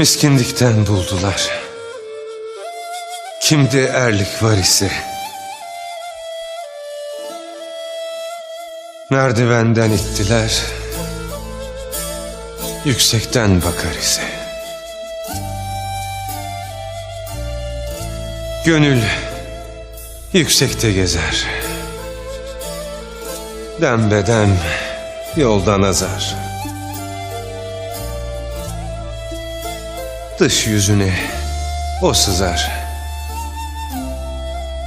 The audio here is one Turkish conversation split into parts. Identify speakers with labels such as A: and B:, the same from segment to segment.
A: Miskinlikten buldular. Kimde erlik var ise. Merdivenden ittiler. Yüksekten bakar ise. Gönül yüksekte gezer. Dembedem yoldan azar. Dış yüzüne o sızar.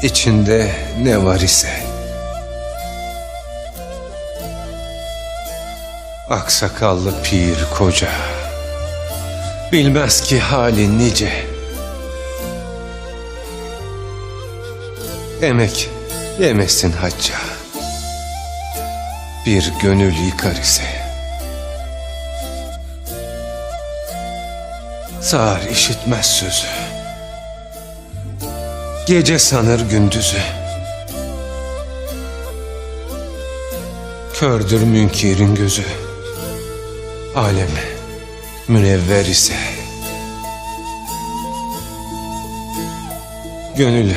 A: İçinde ne var ise. Aksakallı pir koca. Bilmez ki hali nice. Emek yemesin hacca. Bir gönül yıkar ise. Sağır işitmez sözü. Gece sanır gündüzü. Kördür münkirin gözü. Alem münevver ise. Gönül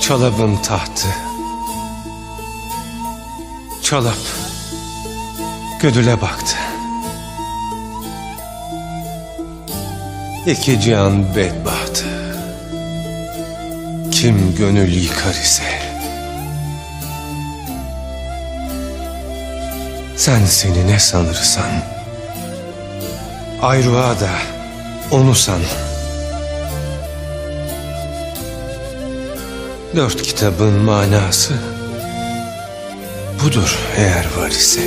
A: çalabın tahtı. Çalap gödüle baktı. İki can bedbahtı. Kim gönül yıkar ise. Sen seni ne sanırsan. Ayrığa da onu san. Dört kitabın manası budur eğer var ise.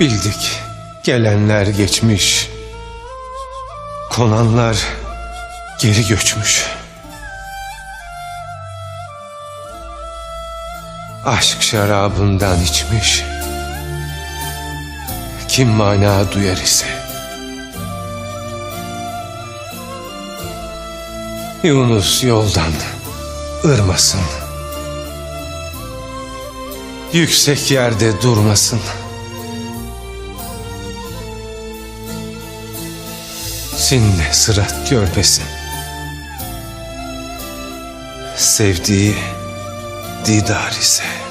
A: Bildik gelenler geçmiş. Konanlar geri göçmüş. Aşk şarabından içmiş. Kim mana duyar ise. Yunus yoldan ırmasın. Yüksek yerde durmasın. Sinne sırat görmesin. Sevdiği didar ise.